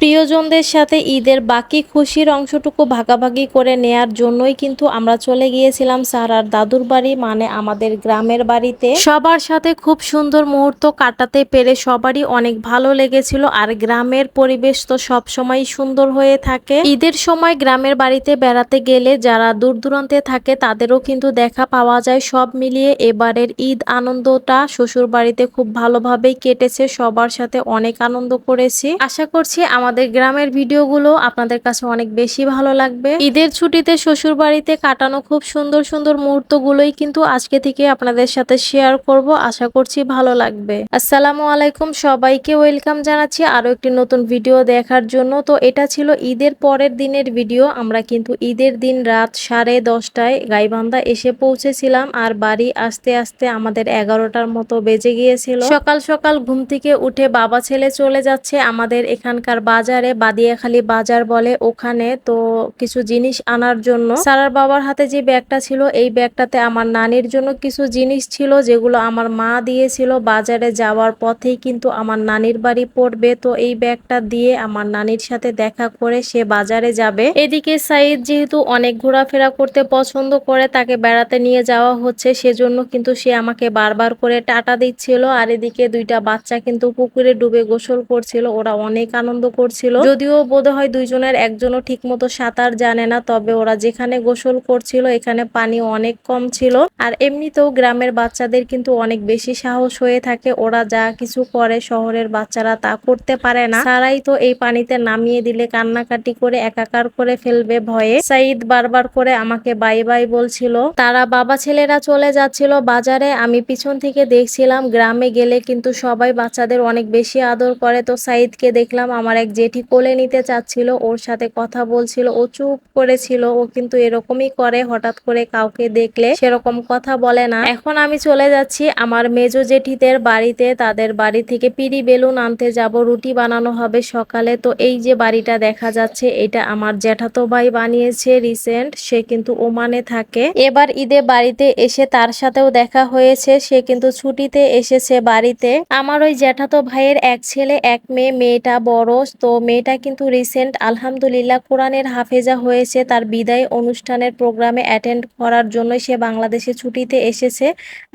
প্রিয়জনদের সাথে ঈদের বাকি খুশির অংশটুকু ভাগাভাগি করে নেয়ার জন্যই কিন্তু আমরা চলে গিয়েছিলাম সারার দাদুর বাড়ি মানে আমাদের গ্রামের বাড়িতে। সবার সাথে খুব সুন্দর মুহূর্ত কাটাতে পেরে সবারই অনেক ভালো লেগেছিল, আর গ্রামের পরিবেশ তো সব সময় সুন্দর হয়ে থাকে। ঈদের সময় গ্রামের বাড়িতে বেড়াতে গেলে যারা দূর দূরান্তে থাকে, তাদেরও কিন্তু দেখা পাওয়া যায়। সব মিলিয়ে এবারের ঈদ আনন্দটা শ্বশুর বাড়িতে খুব ভালোভাবেই কেটেছে, সবার সাথে অনেক আনন্দ করেছি। আশা করছি আমাদের গ্রামের ভিডিওগুলো আপনাদের কাছে অনেক বেশি ভালো লাগবে। ঈদের ছুটিতে শ্বশুর বাড়িতে কাটানো খুব সুন্দর সুন্দর মুহূর্তগুলোই কিন্তু আজকে থেকে আপনাদের সাথে শেয়ার করব। আশা করছি ভালো লাগবে। আসসালামু আলাইকুম। সবাইকে ওয়েলকাম জানাচ্ছি আরও একটি নতুন ভিডিও দেখার জন্য। তো এটা ছিল ঈদের পরের দিনের ভিডিও। আমরা কিন্তু ঈদের দিন রাত সাড়ে দশটায় গাইবান্ধা এসে পৌঁছেছিলাম আর বাড়ি আসতে আসতে আমাদের এগারোটার মতো বেজে গিয়েছিল। সকাল সকাল ঘুম থেকে উঠে বাবা ছেলে চলে যাচ্ছে। আমাদের এখানকার বাজারে বাদিয়াখালী বাজার বলে ওখানে তো কিছু জিনিস আনার জন্য। সারার বাবার হাতে যে ব্যাগটা ছিল, এই ব্যাগটাতে আমার নানির জন্য কিছু জিনিস ছিল, যেগুলো আমার মা দিয়েছিল। বাজারে যাওয়ার পথেই কিন্তু আমার নানির বাড়ি পড়বে, তো এই ব্যাগটা দিয়ে আমার নানির সাথে দেখা করে সে বাজারে যাবে। এদিকে সাইদ যেহেতু অনেক ঘোরাফেরা করতে পছন্দ করে, তাকে বেড়াতে নিয়ে যাওয়া হচ্ছে, সেজন্য কিন্তু সে আমাকে বারবার করে টাটা দিচ্ছিল। আর এদিকে দুইটা বাচ্চা কিন্তু পুকুরে ডুবে গোসল করছিল, ওরা অনেক আনন্দ করছিল। যদিও বোধহয় দুইজনের একজনও ঠিকমতো সাঁতার জানে না, তবে ওরা যেখানে গোসল করছিল এখানে পানি অনেক কম ছিল। আর এমনিতেও গ্রামের বাচ্চাদের কিন্তু অনেক বেশি সাহস হয়ে থাকে, ওরা যা কিছু করে শহরের বাচ্চারা তা করতে পারে না। তারাই তো এই পানিতে নামিয়ে দিলে, কান্নাকাটি করে, একাকার করে ফেলবে ভয়ে। সাইদ বারবার করে আমাকে বাই বাই বলছিল, তারা বাবা ছেলেরা চলে যাচ্ছিল বাজারে, আমি পিছন থেকে দেখছিলাম, গ্রামে গেলে কিন্তু সবাই বাচ্চাদের অনেক বেশি আদর করে। তো সাইদকে দেখলাম, আমার এক জেঠি কোলে নিতে চাচ্ছিল, ওর সাথে কথা বলছিল, ও চুপ করেছিল, ও কিন্তু এরকমই করে, হঠাৎ করে কাউকে দেখলে সেরকম কথা বলে না। এখন আমি চলে যাচ্ছি আমার মেজো জেঠিদের বাড়িতে, তাদের বাড়ি থেকে পিড়ি বেলুন আনতে যাব, রুটি বানানো হবে সকালে। তো এই যে বাড়িটা দেখা যাচ্ছে, এটা আমার জ্যাঠাতো ভাই বানিয়েছে রিসেন্ট সে কিন্তু ওমানে থাকে। এবার ঈদে বাড়িতে এসে তার সাথেও দেখা হয়েছে, সে কিন্তু ছুটিতে এসেছে বাড়িতে। আমার ওই জ্যাঠাতো ভাইয়ের এক ছেলে, এক মেয়ে, মেয়েটা বড়, তো মেয়েটা কিন্তু রিসেন্ট আলহামদুলিল্লাহ কোরআনের হাফেজা হয়েছে। তার বিদায় অনুষ্ঠানের প্রোগ্রামে অ্যাটেন্ড করার জন্য সে বাংলাদেশে ছুটিতে এসেছে।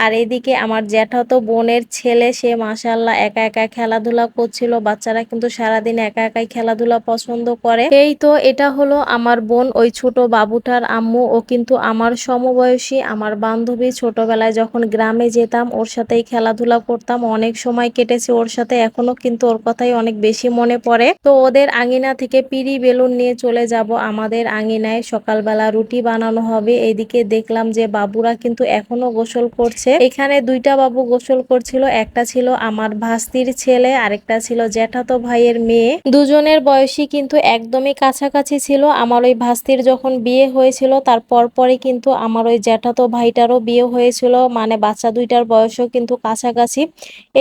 আর এদিকে আমার জ্যাঠাতো বোনের ছেলে, সে মাসাল্লাহ একা একা খেলাধুলা করছিল। বাচ্চারা কিন্তু সারাদিন একা একাই খেলাধুলা পছন্দ করে। এই তো এটা হলো আমার বোন, ওই ছোট বাবুটার আম্মু। ও কিন্তু আমার সমবয়সী, আমার বান্ধবী। ছোটবেলায় যখন গ্রামে যেতাম, ওর সাথেই খেলাধুলা করতাম। অনেক সময় কেটেছে ওর সাথে। এখনও কিন্তু ওর কথাই অনেক বেশি মনে পড়ে। তো ওদের আঙিনা থেকে পিড়ি বেলুন নিয়ে চলে যাব। আমাদের আঙিনায় সকালবেলা রুটি বানানো হবে। এদিকে দেখলাম যে বাবুরা কিন্তু এখনও গোসল করছে। এখানে দুইটা বাবু গোসল করছিল। একটা ছিল আমার ভাস্তির ছেলে, আরেকটা ছিল জ্যাঠাতো ভাইয়ের মেয়ে। দুজনের বয়সী কিন্তু একদমই কাছাকাছি ছিল। আমার ওই ভাস্তির যখন বিয়ে হয়েছিল, তার পরপরই কিন্তু আমার ওই জ্যাঠাতো ভাইটারও বিয়ে হয়েছিল। মানে বাচ্চা দুইটার বয়সও কিন্তু কাছাকাছি।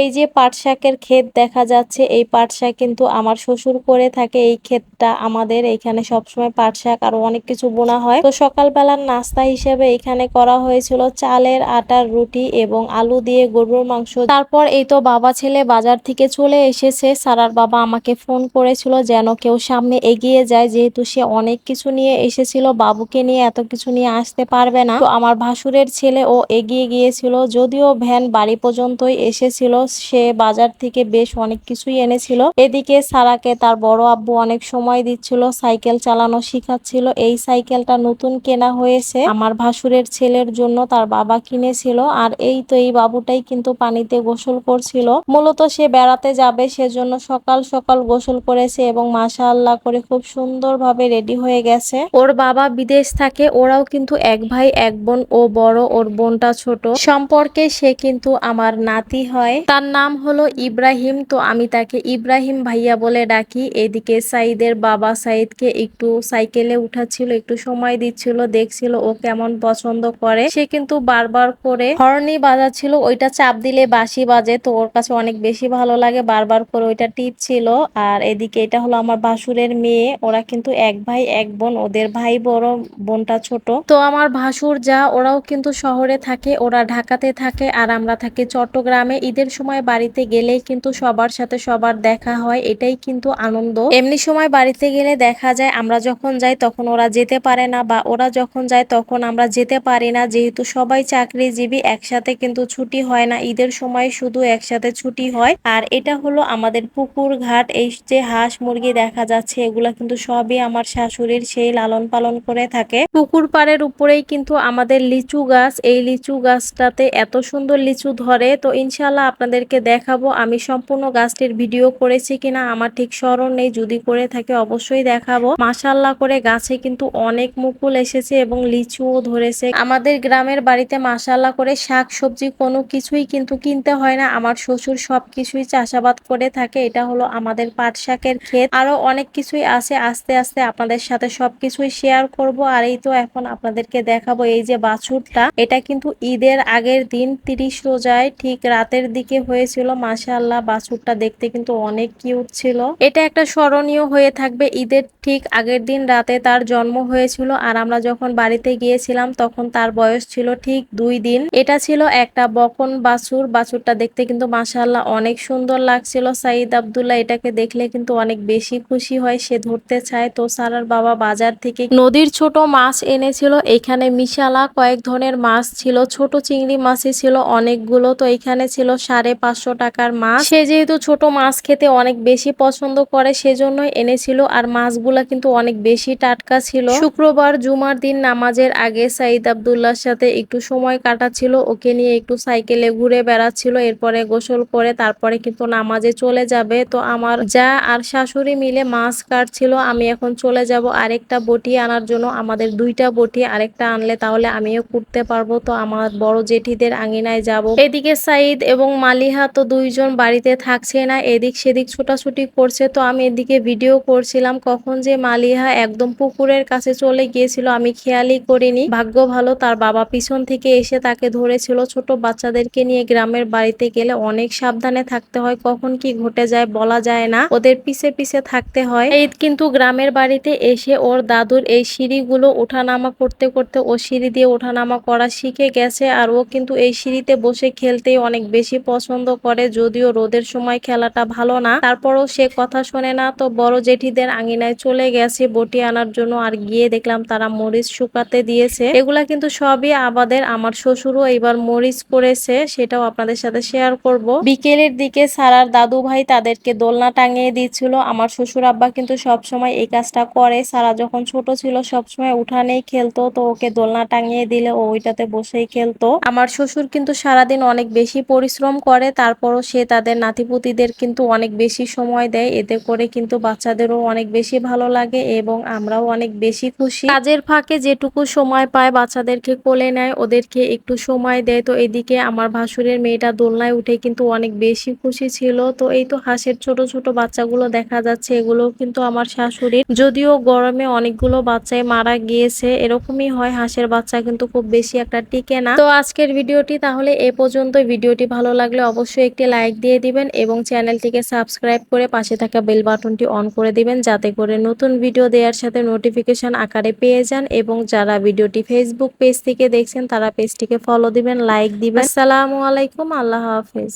এই যে পাট শাকের ক্ষেত দেখা যাচ্ছে, এই পাট শাক কিন্তু আমার শ্বশুর করে থাকে এই ক্ষেতটা আমাদের। এইখানে সবসময় পাট শাক আরও অনেক কিছু বোনা হয়। তো সকালবেলার নাস্তা হিসেবে এখানে করা হয়েছিল চালের আটার রুটি এবং আলু দিয়ে গরুর মাংস। তারপর এই তো বাবা ছেলে বাজার থেকে চলে এসেছে। সারার বাবা আমাকে ফোন করেছিল যেন কেউ সামনে এগিয়ে যায়। যেহেতু সে অনেক কিছু নিয়ে এসেছিল, বাবুকে নিয়ে এত কিছু নিয়ে আসতে পারবে না। তো আমার ভাসুরের ছেলে ও এগিয়ে গিয়েছিল। যদিও ভ্যান বাড়ি পর্যন্তই এসেছিল, সে বাজার থেকে বেশ অনেক কিছুই এনেছিল। এদিকে সারাকে তার বড় আব্বু অনেক সময় দিচ্ছিল, সাইকেল চালানো শিখাচ্ছিল। এই সাইকেলটা নতুন কেনা হয়েছে। আমার ভাসুরের ছেলের জন্য তার বাবা কিনেছিল আর এই তো এই বাবুটাই কিন্তু পানিতে গোসল করছিল। মূলত সে বেড়াতে যাবে, সেজন্য সকাল সকাল গোসল করেছে এবং মাশা আল্লাহ করে খুব সুন্দরভাবে রেডি হয়ে গেছে। ওর বাবা বিদেশ থাকে, ওরাও কিন্তু এক ভাই, এক বোন ও বড়, ওর বোনটা ছোট। সম্পর্কে সে কিন্তু আমার নাতি হয়। তার নাম হলো ইব্রাহিম, তো আমি তাকে ইব্রাহিম ভাইয়া বলে ডাকি। এদিকে সাইদের বাবা সাইদকে একটু সাইকেলে উঠাচ্ছিল, একটু সময় দিচ্ছিল, দেখছিল ও কেমন পছন্দ করে। সে কিন্তু বারবার করে হর্নি বাজাচ্ছিল, ওইটা চাপ দিলে বাসি বাজে, তো ওর কাছে অনেক বেশি ভালো লাগে। বারবার করে ওইটা টিপ ছিল আর এদিকে এটা হলো আমার ভাসুরের মেয়ে, ওরা কিন্তু এক ভাই, এক বোন, ওদের ভাই বড়, বোনটা ছোট। তো আমার ভাসুর যা, ওরাও কিন্তু শহরে থাকে, ওরা ঢাকাতে থাকে, আর আমরা থাকি চট্টগ্রামে। ঈদের সময় বাড়িতে গেলেই কিন্তু সবার সাথে সবার দেখা হয়, এটাই কিন্তু আনন্দ। এমনি সময় বাড়িতে গেলে দেখা যায় আমরা যখন যাই তখন ওরা যেতে পারে না বা ওরা যখন যায় তখন আমরা যেতে পারি না। যেহেতু সবাই চাকরিজীবী, একসাথে কিন্তু ছুটি হয় না। ঈদের সময় শুধু একসাথে ছুটি হয়। আর এটা হলো আমাদের পুকুর ঘাট। এই যে হাঁস মুরগি দেখা যাচ্ছে, এগুলা কিন্তু সবই আমার শাশুড়ির সেই লালন পালন করে থাকে। পুকুর পাড়ের উপরেই কিন্তু আমাদের লিচু গাছ। এই লিচু গাছটাতে এত সুন্দর লিচু ধরে। তো ইনশাল্লাহ আপনাদেরকে দেখাবো আমি সম্পূর্ণ গাছটির ভিডিও করেছি কিনা। আমার ঠিক স্মরণ নেই যদি করে থাকে অবশ্যই দেখাবো। মাসাল্লাহ করে গাছে কিন্তু অনেক মুকুল এসেছে এবং লিচুও ধরেছে। আমাদের গ্রামের বাড়িতে মাসাল্লাহ করে শাক, সবজি কোনো কিছুই কিন্তু কিনতে হয় না। আমার শ্বশুর সব কিছুই চাষাবাদ করে থাকে। এটা হলো আমাদের পাট শাকের ক্ষেত। আরও অনেক কিছুই আছে। আস্তে আস্তে আপনাদের সাথে সবকিছুই শেয়ার করব। আর এই তো এখন আপনাদেরকে দেখাবো এই যে বাছুরটা। এটা কিন্তু ঈদের আগের দিন, তিরিশ রোজায় ঠিক রাতের দিকে হয়েছিল। মাশাআল্লাহ, বাছুরটা দেখতে কিন্তু অনেক কিউট ছিল। এটা একটা স্মরণীয় হয়ে থাকবে ঈদের ঠিক আগের দিন রাতে তার জন্ম হয়েছিল আর আমরা যখন বাড়িতে গিয়েছিলাম তখন তার বয়স ছিল ঠিক দুই দিন। এটা ছিল একটা বকন বাছুর। বাছুরটা দেখতে কিন্তু মাশাআল্লাহ অনেক সুন্দর লাগছিল। সাইদ আবদুল্লাহ এটাকে দেখলে কিন্তু অনেক বেশি খুশি হয়। সে ধরতে চায়। তো সারার বাবা বাজার থেকে নদীর ছোট মাছ এনেছিল। এখানে মিশালা কয়েক ধরনের মাছ ছিল। ছোট চিংড়ি মাছই ছিল অনেকগুলো। তো এখানে ছিল সাড়ে পাঁচশো টাকার মাছ। সে যেহেতু ছোট মাছ খেতে অনেক বেশি পছন্দ করে সেজন্যই এনেছিল। আর মাছগুলা কিন্তু অনেক বেশি টাটকা ছিল। শুক্রবার জুমার দিন নামাজের আগে সাইদ আবদুল্লার সাথে একটু সময় কাটাচ্ছিল। ওকে নিয়ে একটু সাইকেলে ঘুরে বেড়াচ্ছিল। এরপরে গোসল করে তারপরে কিন্তু নামাজে চলে যাবে। তো আমার যা আর শাশুড়ি মিলে মাছ কাটছিল, আমি এখন চলে যাব আরেকটা বটি আনার জন্য। আমাদের দুইটা বটি আরেকটা আনলে তাহলে আমিও করতে পারব। তো আমার বড় জেঠিদের আঙিনায় যাব। এদিকে সাইদ এবং মালিহা তো দুইজন বাড়িতে থাকছে না। এদিক সেদিক ছোটাছুটি করছে। তো আমি এদিকে ভিডিও করছিলাম কখন যে মালিহা একদম পুকুরের কাছে চলে গিয়েছিল, আমি খেয়ালই করিনি। ভাগ্য ভালো, তার বাবা পিছন থেকে এসে তাকে ধরেছিল। ছোট বাচ্চাদেরকে নিয়ে গ্রামের বাড়িতে গেলে অনেক সাবধানে থাকতে হয়, কখন কি ঘটে যায় বলা যায় না। ওদের পিছে পিছে থাকতে হয়। এই কিন্তু গ্রামের বাড়িতে এসে ওর দাদুর এই সিঁড়িগুলো ওঠানামা করতে করতে ও সিঁড়ি দিয়ে ওঠানামা করা শিখে গেছে আর ও কিন্তু এই সিঁড়িতে বসে খেলতেই অনেক বেশি পছন্দ করে, যদিও রোদের সময় খেলাটা ভালো না। তারপরও সে কথা শোনে না, তো বড় জেঠিদের আঙিনায় চলে গেছে বটি আনার জন্য, আর গিয়ে দেখলাম তারা মরিচ শুকাতে দিয়েছে। এগুলা কিন্তু সবই আবাদের, আমার শ্বশুরও এবার মরিচ করেছে, সেটাও আপনাদের সাথে শেয়ার করব। বিকেলের দিকে সারার দাদু ভাই তাদেরকে দোলনা টাঙিয়ে দিচ্ছিল। আমার শ্বশুর আব্বা কিন্তু সব সময় এই কাজটা করে। সারা যখন ছোট ছিল সব সময় উঠানেই খেলতো, তো ওকে দোলনা টাঙিয়ে দিলে ও ওইটাতে বসেই খেলতো। আমার শ্বশুর কিন্তু সারাদিন অনেক বেশি পরিশ্রম করে, তারপরও সে তাদের নাতিপুতিদের কিন্তু অনেক বেশি সময় দেয়। এতে করে কিন্তু বাচ্চাদেরও অনেক বেশি ভালো লাগে এবং আমরাও অনেক বেশি খুশি। কাজের ফাঁকে যেটুকু সময় পায় বাচ্চাদেরকে কোলে নেয়, ওদেরকে একটু সময় দেয়। তো এদিকে আমার ভাসুরের মেয়েটা দোলনায় উঠে কিন্তু অনেক বেশি খুশি ছিল। তো এই তো হাঁসের ছোট ছোট বাচ্চাগুলো দেখা যাচ্ছে এগুলো কিন্তু আমার শাশুড়ির। যদিও গরমে অনেকগুলো বাচ্চাই মারা গিয়েছে, এরকমই হয়, হাঁসের বাচ্চা কিন্তু খুব বেশি একটা টিকে না। তো আজকের ভিডিওটি তাহলে এ পর্যন্ত ভিডিওটি ভালো লাগলে অবশ্যই একটি লাইক দিয়ে দিবেন এবং চ্যানেলটিকে সাবস্ক্রাইব করে পাশে থাকা বেল বাটনটি অন করে দিবেন, যাতে করে নতুন ভিডিও দেওয়ার সাথে নোটিফিকেশান আকারে পেয়ে যান এবং যারা ভিডিওটি ফেসবুক পেজ থেকে দেখছেন, তারা পেজটিকে ফলো দিবেন লাইক দিবেন। আসসালামু আলাইকুম, আল্লাহ হাফেজ।